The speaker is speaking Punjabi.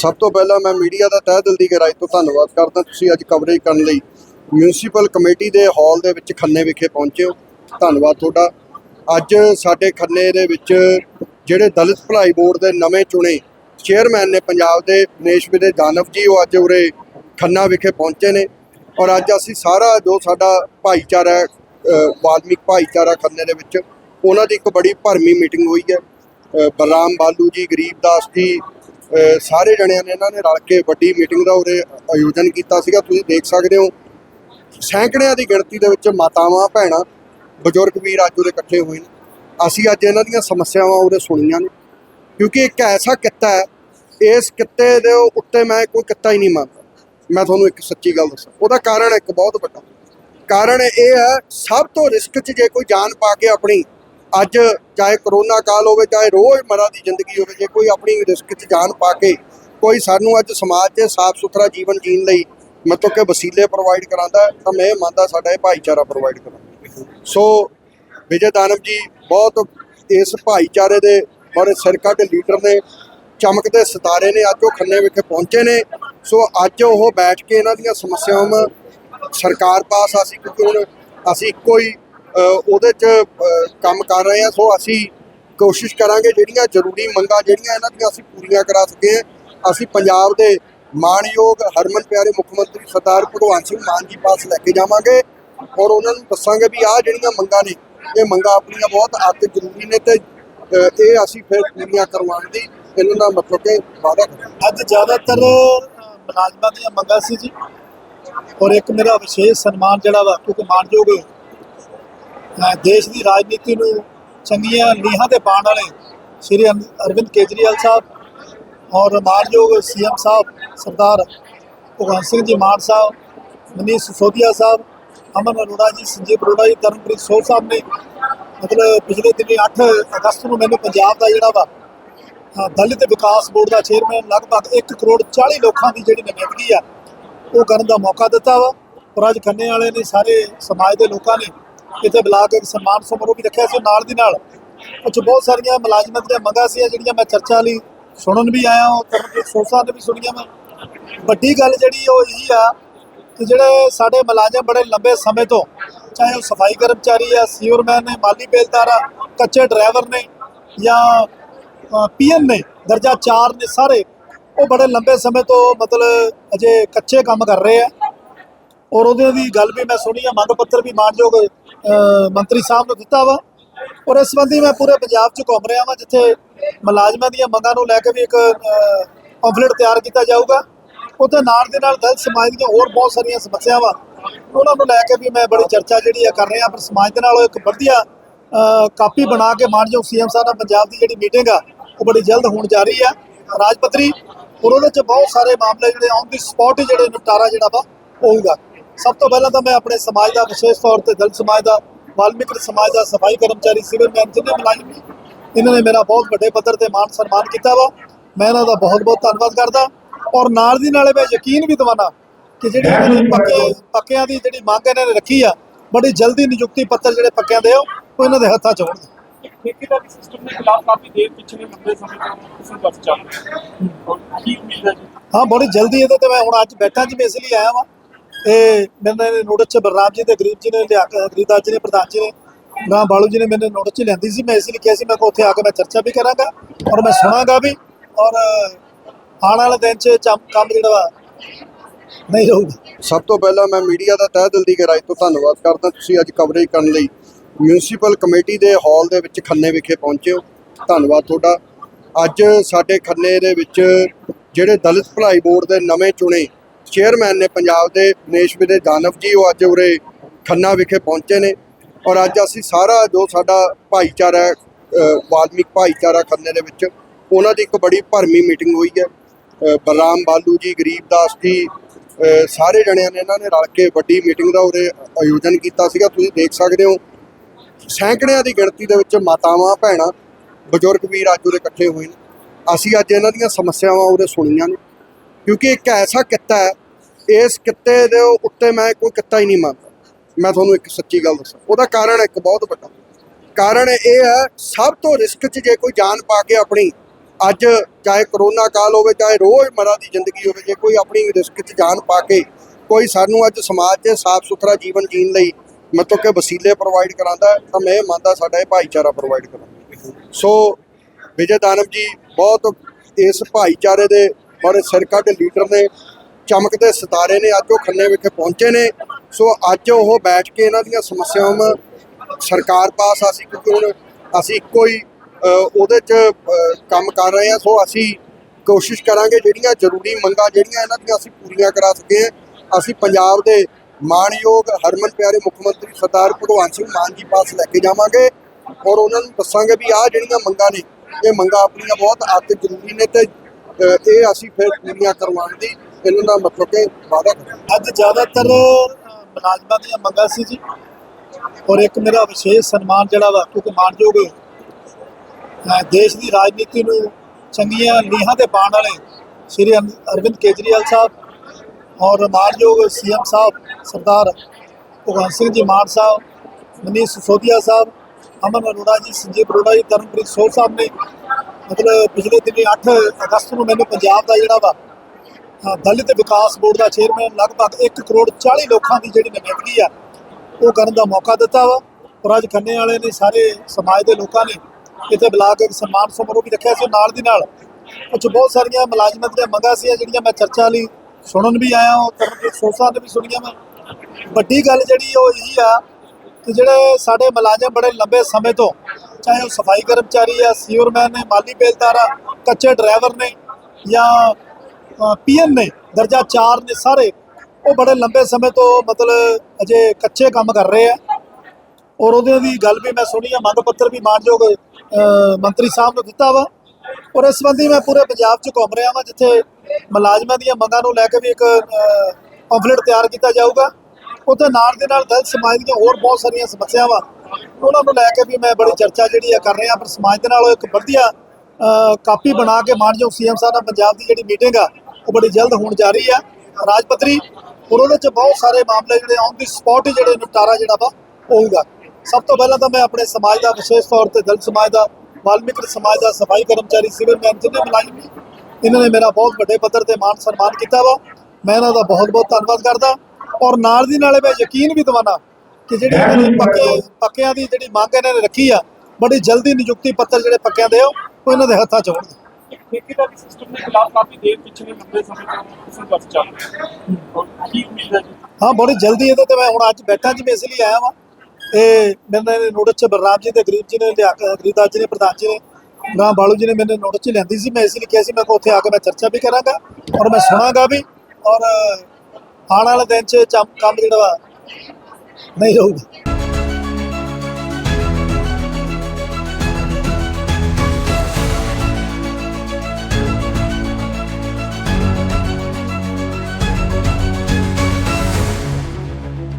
ਸਭ ਤੋਂ ਪਹਿਲਾਂ ਮੈਂ ਮੀਡੀਆ ਦਾ ਤਹਿ ਦਿਲ ਦੀ ਗਹਿਰਾਈ ਤੋਂ ਧੰਨਵਾਦ ਕਰਦਾ। ਤੁਸੀਂ ਅੱਜ ਕਵਰੇਜ ਕਰਨ ਲਈ ਮਿਊਨਿਸਪਲ ਕਮੇਟੀ ਦੇ ਹਾਲ ਦੇ ਵਿੱਚ ਖੰਨੇ ਵਿਖੇ ਪਹੁੰਚੇ ਹੋ। ਧੰਨਵਾਦ ਤੁਹਾਡਾ। ਅੱਜ ਸਾਡੇ ਖੰਨੇ ਦੇ ਵਿੱਚ ਜਿਹੜੇ ਦਲਿਤ ਭਲਾਈ ਬੋਰਡ ਦੇ ਨਵੇਂ ਚੁਣੇ ਚੇਅਰਮੈਨ ਨੇ ਪੰਜਾਬ ਦੇ ਦਿਨੇਸ਼ ਵਿਦੇ ਦਾਨਵ ਜੀ, ਉਹ ਅੱਜ ਉਰੇ ਖੰਨਾ ਵਿਖੇ ਪਹੁੰਚੇ ਨੇ। ਔਰ ਅੱਜ ਅਸੀਂ ਸਾਰਾ ਜੋ ਸਾਡਾ ਭਾਈਚਾਰਾ ਵਾਲਮੀਕ ਭਾਈਚਾਰਾ ਖੰਨੇ ਦੇ ਵਿੱਚ, ਉਹਨਾਂ ਦੀ ਇੱਕ ਬੜੀ ਭਰਮੀ ਮੀਟਿੰਗ ਹੋਈ ਹੈ। ਬਲਰਾਮ ਬਾਲੂ ਜੀ ਗਰੀਬਦਾਸ ਜੀ ਸਾਰੇ ਜਣਿਆਂ ਨੇ ਇਹਨਾਂ ਨੇ ਰਲ ਕੇ ਵੱਡੀ ਮੀਟਿੰਗ ਦਾ ਉਰੇ ਆਯੋਜਨ ਕੀਤਾ ਸੀਗਾ। ਤੁਸੀਂ ਦੇਖ ਸਕਦੇ ਹੋ, ਸੈਂਕੜਿਆਂ ਦੀ ਗਿਣਤੀ ਦੇ ਵਿੱਚ ਮਾਤਾਵਾਂ, ਭੈਣਾਂ, ਬਜ਼ੁਰਗ ਵੀਰ ਅੱਜ ਉਰੇ ਇਕੱਠੇ ਹੋਏ ਨੇ। ਅਸੀਂ ਅੱਜ ਇਹਨਾਂ ਦੀਆਂ ਸਮੱਸਿਆਵਾਂ ਉਰੇ ਸੁਣੀਆਂ ਨੇ, ਕਿਉਂਕਿ ਇੱਕ ਐਸਾ ਕਿੱਤਾ ਹੈ, ਇਸ ਕਿੱਤੇ ਦੇ ਉੱਤੇ ਮੈਂ ਕੋਈ ਕਿੱਤਾ ਹੀ ਨਹੀਂ ਮੰਨਦਾ। ਮੈਂ ਤੁਹਾਨੂੰ ਇੱਕ ਸੱਚੀ ਗੱਲ ਦੱਸਾਂ, ਉਹਦਾ ਕਾਰਨ ਇੱਕ ਬਹੁਤ ਵੱਡਾ ਕਾਰਨ ਇਹ ਹੈ, ਸਭ ਤੋਂ ਰਿਸਕ 'ਚ ਜੇ ਕੋਈ ਜਾਨ ਪਾ ਕੇ ਆਪਣੀ ਅੱਜ ਚਾਹੇ ਕਰੋਨਾ ਕਾਲ ਹੋਵੇ, ਚਾਹੇ ਰੋਜ਼ ਮਰਾ ਦੀ ਜ਼ਿੰਦਗੀ ਹੋਵੇ, ਜੇ ਕੋਈ ਆਪਣੀ ਰਿਸਕ 'ਚ ਜਾਨ ਪਾ ਕੇ ਕੋਈ ਸਾਨੂੰ ਅੱਜ ਸਮਾਜ 'ਚ ਸਾਫ਼ ਸੁਥਰਾ ਜੀਵਨ ਜੀਣ ਲਈ ਮਤਲਬ ਕਿ ਵਸੀਲੇ ਪ੍ਰੋਵਾਈਡ ਕਰਾਂਦਾ ਤਾਂ ਮੈਂ ਮੰਨਦਾ ਸਾਡਾ ਇਹ ਭਾਈਚਾਰਾ ਪ੍ਰੋਵਾਈਡ ਕਰਾਂਦਾ ਸੋ ਵਿਜੇ ਦਾਨਵ ਜੀ, ਬਹੁਤ ਇਸ ਭਾਈਚਾਰੇ ਦੇ ਬੜੇ ਸਿਰਕੱਢ ਲੀਡਰ ਨੇ ਚਮਕਦੇ ਸਿਤਾਰੇ ਨੇ, ਅੱਜ ਉਹ ਖੰਨੇ ਵਿਖੇ ਪਹੁੰਚੇ ਨੇ। ਸੋ ਅੱਜ ਉਹ ਬੈਠ ਕੇ ਇਹਨਾਂ ਦੀਆਂ ਸਮੱਸਿਆਵਾਂ ਸਰਕਾਰ ਪਾਸ ਅਸੀਂ ਕਿਉਂਕਿ ਹੁਣ ਅਸੀਂ ਇੱਕੋ ਹੀ ਉਹਦੇ 'ਚ ਕੰਮ ਕਰ ਰਹੇ ਹਾਂ ਸੋ ਅਸੀਂ ਕੋਸ਼ਿਸ਼ ਕਰਾਂਗੇ, ਜਿਹੜੀਆਂ ਜ਼ਰੂਰੀ ਮੰਗਾਂ ਜਿਹੜੀਆਂ ਇਹਨਾਂ ਦੀਆਂ ਅਸੀਂ ਪੂਰੀਆਂ ਕਰਾ ਸਕੀਏ। ਅਸੀਂ ਪੰਜਾਬ ਦੇ ਮਾਣਯੋਗ ਹਰਮਨ ਪਿਆਰੇ ਮੁੱਖ ਮੰਤਰੀ ਸਰਦਾਰ ਭਗਵੰਤ ਸਿੰਘ ਮਾਨ ਜੀ ਪਾਸ ਲੈ ਕੇ ਜਾਵਾਂਗੇ। ਔਰ ਉਹਨਾਂ ਨੂੰ ਦੱਸਾਂਗੇ ਵੀ ਆਹ ਜਿਹੜੀਆਂ ਮੰਗਾਂ ਨੇ, ਇਹ ਮੰਗਾਂ ਆਪਣੀਆਂ ਬਹੁਤ ਅੱਤ ਜ਼ਰੂਰੀ ਨੇ ਤੇ ਇਹ ਅਸੀਂ ਫਿਰ ਪੂਰੀਆਂ ਕਰਵਾਉਣ ਦੀ ਇਹਨਾਂ ਦਾ ਮਤਲਬ ਕਿ ਵਾਅਦਾ ਕਰਾਂਗੇ। ਅੱਜ ਜ਼ਿਆਦਾਤਰ ਮੁਲਾਜ਼ਮਾਂ ਦੀਆਂ ਮੰਗਾਂ ਸੀ ਜੀ। ਔਰ ਇੱਕ ਮੇਰਾ ਵਿਸ਼ੇਸ਼ ਸਨਮਾਨ ਜਿਹੜਾ ਵਾ, ਕਿਉਂਕਿ ਮਾਨਯੋਗ ਦੇਸ਼ ਦੀ ਰਾਜਨੀਤੀ ਨੂੰ ਚੰਗੀਆਂ ਲੀਹਾਂ ਤੇ ਪਾਉਣ ਵਾਲੇ ਸ਼੍ਰੀ ਅਰ- ਅਰਵਿੰਦ ਕੇਜਰੀਵਾਲ ਸਾਹਿਬ ਔਰ ਮਾਨਯੋਗ ਸੀਐਮ ਸਾਹਿਬ ਸਰਦਾਰ ਭਗਵੰਤ ਸਿੰਘ ਜੀ ਮਾਨ ਸਾਹਿਬ, ਮਨੀਸ਼ ਸਿਸੋਦੀਆ ਸਾਹਿਬ, ਅਮਨ ਅਰੋੜਾ ਜੀ, ਸੰਜੀਵ ਅਰੋੜਾ ਜੀ ਤਰਨਪ੍ਰੀਤ ਸੋਹ ਸਾਹਿਬ ਨੇ ਮਤਲਬ ਪਿਛਲੇ ਦਿਨੀ 8 ਅਗਸਤ ਨੂੰ ਮੈਨੂੰ ਪੰਜਾਬ ਦਾ ਜਿਹੜਾ ਵਾ ਦਲਿਤ ਵਿਕਾਸ ਬੋਰਡ ਦਾ ਚੇਅਰਮੈਨ ਲਗਭਗ 1 ਕਰੋੜ 40 ਲੋਕਾਂ ਦੀ ਜਿਹੜੀ ਨੁਮਾਇੰਦਗੀ ਆ, ਉਹ ਕਰਨ ਦਾ ਮੌਕਾ ਦਿੱਤਾ ਵਾ। ਪਰ ਅੱਜ ਖੰਨੇ ਵਾਲੇ ਨੇ ਸਾਰੇ ਸਮਾਜ ਦੇ ਲੋਕਾਂ ਨੇ ਇੱਥੇ ਬੁਲਾ ਕੇ ਇੱਕ ਸਨਮਾਨ ਸਮਾਰੋਹ ਵੀ ਰੱਖਿਆ ਸੀ ਨਾਲ ਦੀ ਨਾਲ। ਕੁਝ ਬਹੁਤ ਸਾਰੀਆਂ ਮੁਲਾਜ਼ਮਾਂ ਦੀਆਂ ਮੰਗਾਂ ਸੀ ਜਿਹੜੀਆਂ ਮੈਂ ਚਰਚਾ ਲਈ ਸੁਣਨ ਵੀ ਆਇਆ ਹਾਂ ਤਰਨਪ੍ਰੀਤ ਸੋਸਾ ਨੇ ਵੀ ਸੁਣੀਆਂ ਮੈਂ। ਵੱਡੀ ਗੱਲ ਜਿਹੜੀ ਉਹ ਇਹੀ ਆ ਕਿ ਜਿਹੜੇ ਸਾਡੇ ਮੁਲਾਜ਼ਮ ਬੜੇ ਲੰਬੇ ਸਮੇਂ ਤੋਂ, ਚਾਹੇ ਉਹ ਸਫ਼ਾਈ ਕਰਮਚਾਰੀ ਆ ਸੀਵਰਮੈਨ ਨੇ, ਮਾਲੀ ਬੇਲਦਾਰ ਆ, ਕੱਚੇ ਡਰਾਈਵਰ ਨੇ ਜਾਂ ਪੀਐਨ ਨੇ, ਦਰਜਾ 4 ਨੇ ਸਾਰੇ, ਉਹ ਬੜੇ ਲੰਬੇ ਸਮੇਂ ਤੋਂ ਮਤਲਬ ਅਜੇ ਕੱਚੇ ਕੰਮ ਕਰ ਰਹੇ ਆ। ਔਰ ਉਹਦੇ ਦੀ ਗੱਲ ਵੀ ਮੈਂ ਸੁਣੀ ਆ, ਮੰਗ ਪੱਤਰ ਵੀ ਮਾਨਯੋਗ ਮੰਤਰੀ ਸਾਹਿਬ ਨੂੰ ਦਿੱਤਾ ਵਾ। ਔਰ ਇਸ ਸੰਬੰਧੀ ਮੈਂ ਪੂਰੇ ਪੰਜਾਬ 'ਚ ਘੁੰਮ ਰਿਹਾ ਵਾਂ, ਜਿੱਥੇ ਮੁਲਾਜ਼ਮਾਂ ਦੀਆਂ ਮੰਗਾਂ ਨੂੰ ਲੈ ਕੇ ਵੀ ਇੱਕ ਪੰਫਲੇਟ ਤਿਆਰ ਕੀਤਾ ਜਾਊਗਾ। ਉਹਦੇ ਨਾਲ ਦੇ ਨਾਲ ਦਲਿਤ ਸਮਾਜ ਦੀਆਂ ਹੋਰ ਬਹੁਤ ਸਾਰੀਆਂ ਸਮੱਸਿਆਵਾਂ ਉਹਨਾਂ ਨੂੰ ਲੈ ਕੇ ਵੀ ਮੈਂ ਬੜੀ ਚਰਚਾ ਜਿਹੜੀ ਆ ਕਰ ਰਿਹਾ ਪਰ ਸਮਾਜ ਦੇ ਨਾਲ ਉਹ ਇੱਕ ਵਧੀਆ ਕਾਪੀ ਬਣਾ ਕੇ ਮਾਨਯੋਗ ਸੀਐਮ ਸਾਹਿਬ ਨਾਲ ਪੰਜਾਬ ਦੀ ਜਿਹੜੀ ਮੀਟਿੰਗ ਆ, ਉਹ ਬੜੀ ਜਲਦ ਹੋਣ ਜਾ ਰਹੀ ਆ। ਰਾਜਪੱਤਰੀ, ਔਰ ਉਹਦੇ ਚ ਬਹੁਤ ਸਾਰੇ ਮਾਮਲੇ ਜਿਹੜੇ ਔਨ ਦੀ ਸਪੌਟ ਹੀ ਜਿਹੜੇ ਨਿਪਟਾਰਾ ਜਿਹੜਾ ਵਾ ਹੋਊਗਾ। ਸਭ ਤੋਂ ਪਹਿਲਾਂ ਤਾਂ ਮੈਂ ਆਪਣੇ ਸਮਾਜ ਦਾ ਵਿਸ਼ੇਸ਼ ਤੌਰ ਤੇ ਦਲਿਤ ਸਮਾਜ ਦਾ ਵਾਲਮੀਕ ਸਮਾਜ ਦਾ ਸਫ਼ਾਈ ਕਰਮਚਾਰੀ ਸਿਵਲ ਮੈਨ ਜਿੰਨੇ ਮੁਲਾਜ਼ਮ ਇਹਨਾਂ ਨੇ ਮੇਰਾ ਬਹੁਤ ਵੱਡੇ ਪੱਧਰ ਤੇ ਮਾਨ ਸਨਮਾਨ ਕੀਤਾ ਵਾ। ਮੈਂ ਇਹਨਾਂ ਦਾ ਬਹੁਤ ਬਹੁਤ ਧੰਨਵਾਦ ਕਰਦਾ। ਔਰ ਨਾਲ ਦੀ ਨਾਲੇ ਮੈਂ ਯਕੀਨ ਵੀ ਦਿਵਾਨਾ ਕਿ ਜਿਹੜੀ ਇਹਨਾਂ ਦੀ ਪੱਕੇ ਪੱਕਿਆਂ ਦੀ ਜਿਹੜੀ ਮੰਗ ਇਹਨਾਂ ਨੇ ਰੱਖੀ ਆ ਬੜੀ ਜਲਦੀ ਨਿਯੁਕਤੀ ਪੱਤਰ ਜਿਹੜੇ ਪੱਕਿਆਂ ਦੇ ਆ, ਉਹ ਇਹਨਾਂ ਦੇ ਹੱਥਾਂ 'ਚ ਹੋਣਗੇ ਠੇਕੇਦਾਰੀ ਸਿਸਟਮ ਦੇ ਖਿਲਾਫ ਕਾਫੀ ਦੇਰ ਪਿਛਲੇ ਲੰਬੇ ਸਮੇਂ ਤੋਂ ਸੰਘਰਸ਼ ਚੱਲ ਰਿਹਾ ਹੈ। ਬੜੀ ਜਲਦੀ ਇਹਦੇ ਤੇ ਮੈਂ ਹੁਣ ਅੱਜ ਬੈਠਾ ਜੀ ਮੈਂ ਇਸ ਲਈ ਆਇਆ ਵਾਂ। ਇਹ ਮੇਰੇ ਨੋਟਿਸ ਚ ਬਲਰਾਮ ਜੀ ਤੇ ਗਰੀਬ ਜੀ ਨੇ ਲਿਆ ਕੇ ਜੀ ਨੇ, ਪ੍ਰਧਾਨ ਜੀ ਨੇ ਰਾਮ ਬਾਲੂ ਜੀ ਨੇ ਮੈਨੂੰ ਨੋਟਿਸ ਚ ਲੈਂਦੀ ਸੀ। ਮੈਂ ਇਸ ਲਈ ਕਿਹਾ ਸੀ, ਮੈਂ ਕਿਹਾ ਉੱਥੇ ਆ ਕੇ ਮੈਂ ਚਰਚਾ ਵੀ ਕਰਾਂਗਾ ਔਰ ਮੈਂ ਸੁਣਾਂਗਾ ਵੀ ਔਰ ਆਉਣ ਵਾਲੇ ਦਿਨ ਚ ਕੰਮ ਜਿਹੜਾ ਨਹੀਂ ਰਹੂਗਾ। ਸਭ ਤੋਂ ਪਹਿਲਾਂ ਮੈਂ ਮੀਡੀਆ ਦਾ ਤਹਿ ਦਿਲ ਦੀ ਗਹਿਰਾਈ ਤੋਂ ਧੰਨਵਾਦ ਕਰਦਾ। ਤੁਸੀਂ ਅੱਜ ਕਵਰੇਜ ਕਰਨ ਲਈ ਮਿਊਨਿਸਪਲ ਕਮੇਟੀ ਦੇ ਹਾਲ ਦੇ ਵਿੱਚ ਖੰਨੇ ਵਿਖੇ ਪਹੁੰਚੇ ਹੋ। ਧੰਨਵਾਦ ਤੁਹਾਡਾ। ਅੱਜ ਸਾਡੇ ਖੰਨੇ ਦੇ ਵਿੱਚ ਜਿਹੜੇ ਦਲਿਤ ਭਲਾਈ ਬੋਰਡ ਦੇ ਨਵੇਂ ਚੁਣੇ ਚੇਅਰਮੈਨ ਨੇ ਪੰਜਾਬ ਦੇ ਦਿਨੇਸ਼ ਵਿਦੇ ਦਾਨਵ ਜੀ ਉਹ ਅੱਜ ਉਰੇ ਖੰਨਾ ਵਿਖੇ ਪਹੁੰਚੇ ਨੇ। ਔਰ ਅੱਜ ਅਸੀਂ ਸਾਰਾ ਜੋ ਸਾਡਾ ਭਾਈਚਾਰਾ ਹੈ, ਭਾਈਚਾਰਾ ਖੰਨੇ ਦੇ ਵਿੱਚ ਉਹਨਾਂ ਦੀ ਇੱਕ ਬੜੀ ਭਰਮੀ ਮੀਟਿੰਗ ਹੋਈ ਹੈ। ਬਲਰਾਮ ਬਾਲੂ ਜੀ ਗਰੀਬਦਾਸ ਜੀ ਸਾਰੇ ਜਣਿਆਂ ਨੇ ਇਹਨਾਂ ਨੇ ਰਲ ਕੇ ਵੱਡੀ ਮੀਟਿੰਗ ਦਾ ਉਰੇ ਆਯੋਜਨ ਕੀਤਾ ਸੀਗਾ। ਤੁਸੀਂ ਦੇਖ ਸਕਦੇ ਹੋ ਸੈਂਕੜਿਆਂ ਦੀ ਗਿਣਤੀ ਦੇ ਵਿੱਚ ਮਾਤਾਵਾਂ ਭੈਣਾਂ ਬਜ਼ੁਰਗ ਵੀਰ ਅੱਜ ਉਰੇ ਇਕੱਠੇ ਹੋਏ ਨੇ। ਅਸੀਂ ਅੱਜ ਇਹਨਾਂ ਦੀਆਂ ਸਮੱਸਿਆਵਾਂ ਉਰੇ ਸੁਣੀਆਂ ਨੇ। ਕਿਉਂਕਿ ਇੱਕ ਐਸਾ ਕਿੱਤਾ ਹੈ ਇਸ ਕਿੱਤੇ ਦੇ ਉੱਤੇ ਮੈਂ ਕੋਈ ਕਿੱਤਾ ਹੀ ਨਹੀਂ ਮੰਨਦਾ। ਮੈਂ ਤੁਹਾਨੂੰ ਇੱਕ ਸੱਚੀ ਗੱਲ ਦੱਸਾਂ। ਉਹਦਾ ਕਾਰਨ ਇੱਕ ਬਹੁਤ ਵੱਡਾ ਕਾਰਨ ਇਹ ਹੈ, ਸਭ ਤੋਂ ਰਿਸਕ 'ਚ ਜੇ ਕੋਈ ਜਾਨ ਪਾ ਕੇ ਆਪਣੀ ਅੱਜ ਚਾਹੇ ਕਰੋਨਾ ਕਾਲ ਹੋਵੇ, ਚਾਹੇ ਰੋਜ਼ ਮਰਾ ਦੀ ਜ਼ਿੰਦਗੀ ਹੋਵੇ, ਜੇ ਕੋਈ ਆਪਣੀ ਰਿਸਕ 'ਚ ਜਾਨ ਪਾ ਕੇ ਕੋਈ ਸਾਨੂੰ ਅੱਜ ਸਮਾਜ 'ਚ ਸਾਫ਼ ਸੁਥਰਾ ਜੀਵਨ ਜੀਣ ਲਈ ਮਤਲਬ ਕਿ ਵਸੀਲੇ ਪ੍ਰੋਵਾਈਡ ਕਰਾਂਦਾ ਤਾਂ ਮੈਂ ਮੰਨਦਾ ਸਾਡਾ ਇਹ ਭਾਈਚਾਰਾ ਪ੍ਰੋਵਾਈਡ ਕਰਾਂਦਾ ਸੋ ਵਿਜੇ ਦਾਨਵ ਜੀ, ਬਹੁਤ ਇਸ ਭਾਈਚਾਰੇ ਦੇ ਬੜੇ ਸਿਰਕੱਢ ਲੀਡਰ ਨੇ ਚਮਕਦੇ ਸਿਤਾਰੇ ਨੇ, ਅੱਜ ਉਹ ਖੰਨੇ ਵਿਖੇ ਪਹੁੰਚੇ ਨੇ। ਸੋ ਅੱਜ ਉਹ ਬੈਠ ਕੇ ਇਹਨਾਂ ਦੀਆਂ ਸਮੱਸਿਆਵਾਂ ਸਰਕਾਰ ਪਾਸ ਅਸੀਂ ਕਿਉਂਕਿ ਹੁਣ ਅਸੀਂ ਇੱਕੋ ਹੀ ਉਹਦੇ 'ਚ ਕੰਮ ਕਰ ਰਹੇ ਹਾਂ। ਸੋ ਅਸੀਂ ਕੋਸ਼ਿਸ਼ ਕਰਾਂਗੇ ਜਿਹੜੀਆਂ ਜ਼ਰੂਰੀ ਮੰਗਾਂ ਜਿਹੜੀਆਂ ਇਹਨਾਂ ਦੀਆਂ ਅਸੀਂ ਪੂਰੀਆਂ ਕਰਾ ਸਕੀਏ। ਅਸੀਂ ਪੰਜਾਬ ਦੇ ਮਾਣਯੋਗ ਹਰਮਨ ਪਿਆਰੇ ਮੁੱਖ ਮੰਤਰੀ ਸਰਦਾਰ ਭਗਵੰਤ ਸਿੰਘ ਮਾਨ ਜੀ ਪਾਸ ਲੈ ਕੇ ਜਾਵਾਂਗੇ ਔਰ ਉਹਨਾਂ ਨੂੰ ਦੱਸਾਂਗੇ ਵੀ ਆਹ ਜਿਹੜੀਆਂ ਮੰਗਾਂ ਨੇ, ਇਹ ਮੰਗਾਂ ਆਪਣੀਆਂ ਬਹੁਤ ਅੱਤ ਜ਼ਰੂਰੀ ਨੇ ਤੇ ਇਹ ਅਸੀਂ ਫਿਰ ਪੂਰੀਆਂ ਕਰਵਾਉਣ ਦੀ ਇਹਨਾਂ ਦਾ ਮਤਲਬ ਕਿ ਵਾਅਦਾ ਕਰਾਂਗੇ ਅੱਜ ਜ਼ਿਆਦਾਤਰ ਮੁਲਾਜ਼ਮਾਂ ਦੀਆਂ ਮੰਗਾਂ ਸੀ ਜੀ। ਔਰ ਇੱਕ ਮੇਰਾ ਵਿਸ਼ੇਸ਼ ਸਨਮਾਨ ਜਿਹੜਾ ਵਾ, ਕਿਉਂਕਿ ਮਾਨਯੋਗ ਦੇਸ਼ ਦੀ ਰਾਜਨੀਤੀ ਨੂੰ ਚੰਗੀਆਂ ਨੀਹਾਂ ਤੇ ਪਾਉਣ ਵਾਲੇ ਸ਼੍ਰੀ ਅਰਵਿੰਦ ਕੇਜਰੀਵਾਲ ਸਾਹਿਬ ਔਰ ਮਾਨਯੋਗ ਸੀਐਮ ਸਾਹਿਬ ਸਰਦਾਰ ਭਗਵੰਤ ਸਿੰਘ ਜੀ ਮਾਨ ਸਾਹਿਬ, ਮਨੀਸ਼ ਸਿਸੋਦੀਆ ਸਾਹਿਬ, ਅਮਨ ਅਰੋੜਾ ਜੀ, ਸੰਜੀਵ ਅਰੋੜਾ ਜੀ ਤਰਨਪ੍ਰੀਤ ਸੋਹ ਸਾਹਿਬ ਨੇ, ਮਤਲਬ ਪਿਛਲੇ ਦਿਨੀ 8 ਅਗਸਤ ਨੂੰ ਮੈਨੂੰ ਪੰਜਾਬ ਦਾ ਜਿਹੜਾ ਵਾ ਦਲਿਤ ਵਿਕਾਸ ਬੋਰਡ ਦਾ ਚੇਅਰਮੈਨ ਲਗਭਗ 1 ਕਰੋੜ 40 ਲੋਕਾਂ ਦੀ ਜਿਹੜੀ ਨੁਮਾਇੰਦਗੀ ਆ, ਉਹ ਕਰਨ ਦਾ ਮੌਕਾ ਦਿੱਤਾ ਵਾ। ਪਰ ਅੱਜ ਖੰਨੇ ਵਾਲੇ ਨੇ, ਸਾਰੇ ਸਮਾਜ ਦੇ ਲੋਕਾਂ ਨੇ ਇੱਥੇ ਬੁਲਾ ਕੇ ਸਨਮਾਨ ਸਮਾਰੋਹ ਵੀ ਰੱਖਿਆ ਸੀ। ਨਾਲ ਦੀ ਨਾਲ ਕੁਝ ਬਹੁਤ ਸਾਰੀਆਂ ਮੁਲਾਜ਼ਮਾਂ ਦੀਆਂ ਮੰਗਾਂ ਸੀ ਜਿਹੜੀਆਂ ਮੈਂ ਚਰਚਾ ਲਈ ਸੁਣਨ ਵੀ ਆਇਆ ਹਾਂ ਤਰਨਪ੍ਰੀਤ ਸੋਸਾ ਨੇ ਵੀ ਸੁਣੀਆਂ ਮੈਂ ਵੱਡੀ ਗੱਲ ਜਿਹੜੀ ਉਹ ਇਹੀ ਆ ਕਿ ਜਿਹੜੇ ਸਾਡੇ ਮੁਲਾਜ਼ਮ ਬੜੇ ਲੰਬੇ ਸਮੇਂ ਤੋਂ, ਚਾਹੇ ਉਹ ਸਫ਼ਾਈ ਕਰਮਚਾਰੀ ਆ ਸੀਵਰਮੈਨ ਨੇ, ਮਾਲੀ ਬੇਲਦਾਰ ਆ, ਕੱਚੇ ਡਰਾਈਵਰ ਨੇ ਜਾਂ ਪੀਐਨ ਨੇ, ਦਰਜਾ 4 ਨੇ ਸਾਰੇ, ਉਹ ਬੜੇ ਲੰਬੇ ਸਮੇਂ ਤੋਂ ਮਤਲਬ ਅਜੇ ਕੱਚੇ ਕੰਮ ਕਰ ਰਹੇ ਆ। ਔਰ ਉਹਦੇ ਦੀ ਗੱਲ ਵੀ ਮੈਂ ਸੁਣੀ ਆ, ਮੰਗ ਪੱਤਰ ਵੀ ਮਾਨਯੋਗ ਮੰਤਰੀ ਸਾਹਿਬ ਨੂੰ ਦਿੱਤਾ ਵਾ। ਔਰ ਇਸ ਸੰਬੰਧੀ ਮੈਂ ਪੂਰੇ ਪੰਜਾਬ 'ਚ ਘੁੰਮ ਰਿਹਾ ਵਾਂ, ਜਿੱਥੇ ਮੁਲਾਜ਼ਮਾਂ ਦੀਆਂ ਮੰਗਾਂ ਨੂੰ ਲੈ ਕੇ ਵੀ ਇੱਕ ਪੰਫਲੇਟ ਤਿਆਰ ਕੀਤਾ ਜਾਊਗਾ। ਉੱਥੇ ਨਾਲ ਦੇ ਨਾਲ ਦਲਿਤ ਸਮਾਜ ਦੀਆਂ ਹੋਰ ਬਹੁਤ ਸਾਰੀਆਂ ਸਮੱਸਿਆਵਾਂ, ਉਹਨਾਂ ਨੂੰ ਲੈ ਕੇ ਵੀ ਮੈਂ ਬੜੀ ਚਰਚਾ ਜਿਹੜੀ ਆ ਕਰ ਰਿਹਾ, ਪਰ ਸਮਾਜ ਦੇ ਨਾਲ ਇੱਕ ਵਧੀਆ ਕਾਪੀ ਬਣਾ ਕੇ ਮਾਨਯੋਗ ਸੀਐਮ ਸਾਹਿਬ ਨਾਲ ਪੰਜਾਬ ਦੀ ਜਿਹੜੀ ਮੀਟਿੰਗ ਆ ਉਹ ਬੜੀ ਜਲਦ ਹੋਣ ਜਾ ਰਹੀ ਆ। ਰਾਜ ਰਾਜਪੱਤਰੀ ਔਰ ਉਹਦੇ 'ਚ ਬਹੁਤ ਸਾਰੇ ਮਾਮਲੇ ਜਿਹੜੇ ਔਨ ਦੀ ਸਪੌਟ ਹੀ ਜਿਹੜੇ ਨਿਪਟਾਰਾ ਜਿਹੜਾ ਵਾ ਹੋਊਗਾ। ਸਭ ਤੋਂ ਪਹਿਲਾਂ ਤਾਂ ਮੈਂ ਆਪਣੇ ਸਮਾਜ ਦਾ ਵਿਸ਼ੇਸ਼ ਤੌਰ ਤੇ ਦਲਿਤ ਸਮਾਜ ਦਾ ਵਾਲਮੀਕ ਸਮਾਜ ਦਾ ਸਫ਼ਾਈ ਕਰਮਚਾਰੀ ਸਿਵਲ ਮੈਨ ਜਿੰਨੇ ਮੁਲਾਜ਼ਮ ਇਹਨਾਂ ਨੇ ਮੇਰਾ ਬਹੁਤ ਵੱਡੇ ਪੱਧਰ ਤੇ ਮਾਨ ਸਨਮਾਨ ਕੀਤਾ ਵਾ। ਮੈਂ ਇਹਨਾਂ ਦਾ ਬਹੁਤ ਬਹੁਤ ਧੰਨਵਾਦ ਕਰਦਾ। ਔਰ ਨਾਲ ਦੀ ਨਾਲੇ ਮੈਂ ਯਕੀਨ ਵੀ ਦਿਵਾਨਾ ਕਿ ਜਿਹੜੀ ਇਹਨਾਂ ਨੇ ਪੱਕੇ ਪੱਕਿਆਂ ਦੀ ਜਿਹੜੀ ਮੰਗ ਇਹਨਾਂ ਨੇ ਰੱਖੀ ਆ ਬੜੀ ਜਲਦੀ ਨਿਯੁਕਤੀ ਪੱਤਰ ਜਿਹੜੇ ਪੱਕਿਆਂ ਦੇ ਆ, ਉਹ ਇਹਨਾਂ ਦੇ ਹੱਥਾਂ 'ਚ ਇੱਕ ਠੇਕੇਦਾਰੀ ਸਿਸਟਮ ਦੇ ਖਿਲਾਫ ਕਾਫੀ ਦੇਰ ਪਿਛਲੇ ਲੰਬੇ ਸਮੇਂ ਤੋਂ ਸੰਘਰਸ਼ ਚੱਲ ਰਿਹਾ ਹੈ। ਔਰ ਕੀ ਉਮੀਦ ਹੈ ਜੀ? ਹਾਂ ਬੜੀ ਜਲਦੀ ਇਹਦੇ ਤੇ ਮੈਂ ਹੁਣ ਅੱਜ ਬੈਠਾ ਜੀ ਮੈਂ ਇਸ ਲਈ ਆਇਆ ਵਾਂ ਇਹ ਮੈਨੂੰ ਨੋਟਿਸ ਚ ਬਲਰਾਮ ਜੀ ਤੇ ਗਰੀਬ ਜੀ ਨੇ ਲਿਆ ਕੇ ਗਰੀਦਾਸ ਜੀ ਨੇ ਪ੍ਰਧਾਨ ਜੀ ਨੇ ਰਾਮ ਬਾਲੂ ਜੀ ਨੇ ਮੈਨੂੰ ਨੋਟਿਸ ਚ ਲਿਆਂਦੀ ਸੀ। ਮੈਂ ਇਸ ਲਈ ਕਿਹਾ ਸੀ ਮੈਂ ਕਿਹਾ ਉੱਥੇ ਆ ਕੇ ਮੈਂ ਚਰਚਾ ਵੀ ਕਰਾਂਗਾ ਔਰ ਮੈਂ ਸੁਣਾਂਗਾ ਵੀ ਔਰ ਆਉਣ ਵਾਲੇ ਦਿਨ ਚ ਕੰਮ ਜਿਹੜਾ ਵਾ ਨਹੀਂ ਰਹੂਗਾ